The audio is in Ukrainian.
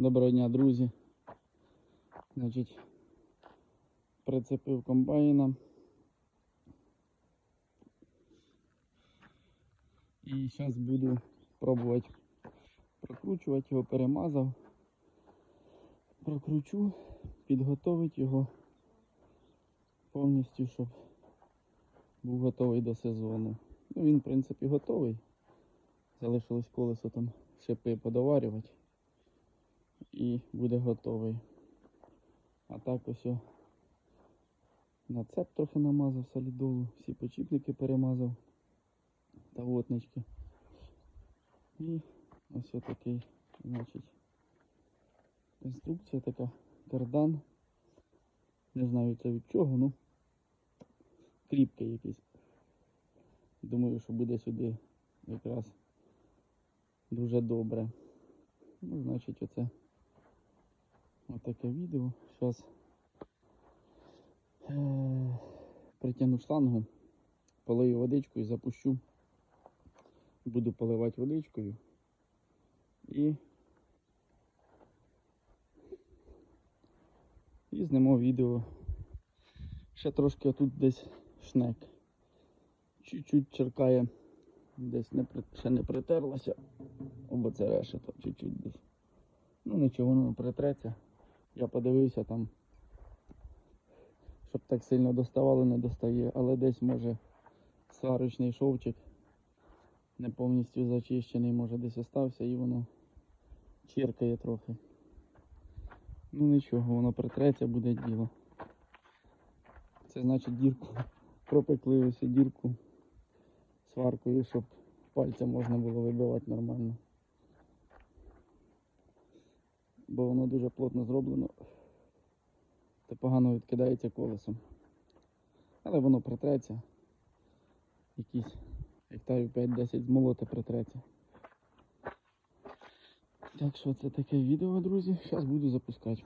Доброго дня, друзі. Значить, прицепив комбайна. І зараз буду пробувати прокручувати його, перемазав. Прокручу, підготовити його повністю, щоб був готовий до сезону. Ну, він, в принципі, готовий. Залишилось колесо там шипи подоварювати і буде готовий. А так ось о, на цеп трохи намазав солідолу, всі почіпники перемазав та вотнички. І ось такий, значить, конструкція така, кардан. Не знаю це від чого, ну кріпкий якийсь. Думаю, що буде сюди якраз дуже добре. Ну, значить, оце отаке відео. Зараз е- притягну штангу, полию водичкою, запущу. Буду поливати водичкою і, і зніму відео. Ще трошки тут десь шнек. Чуть-чуть черкає, десь не, ще не притерлося. Або це решето, чуть-чуть десь. Ну нічого, воно притреться. Я подивився там, щоб так сильно доставало, не достає, але десь може сварочний шовчик не повністю зачищений, може десь остався і воно чиркає трохи. Ну нічого, воно притреться, буде діло. Це значить дірку пропекли ось дірку сваркою, щоб пальцем можна було вибивати нормально. Бо воно дуже плотно зроблено та погано відкидається колесом. Але воно притреться. Якісь гектарів 5-10 змолоти притреться. Так що це таке відео, друзі. Зараз буду запускати.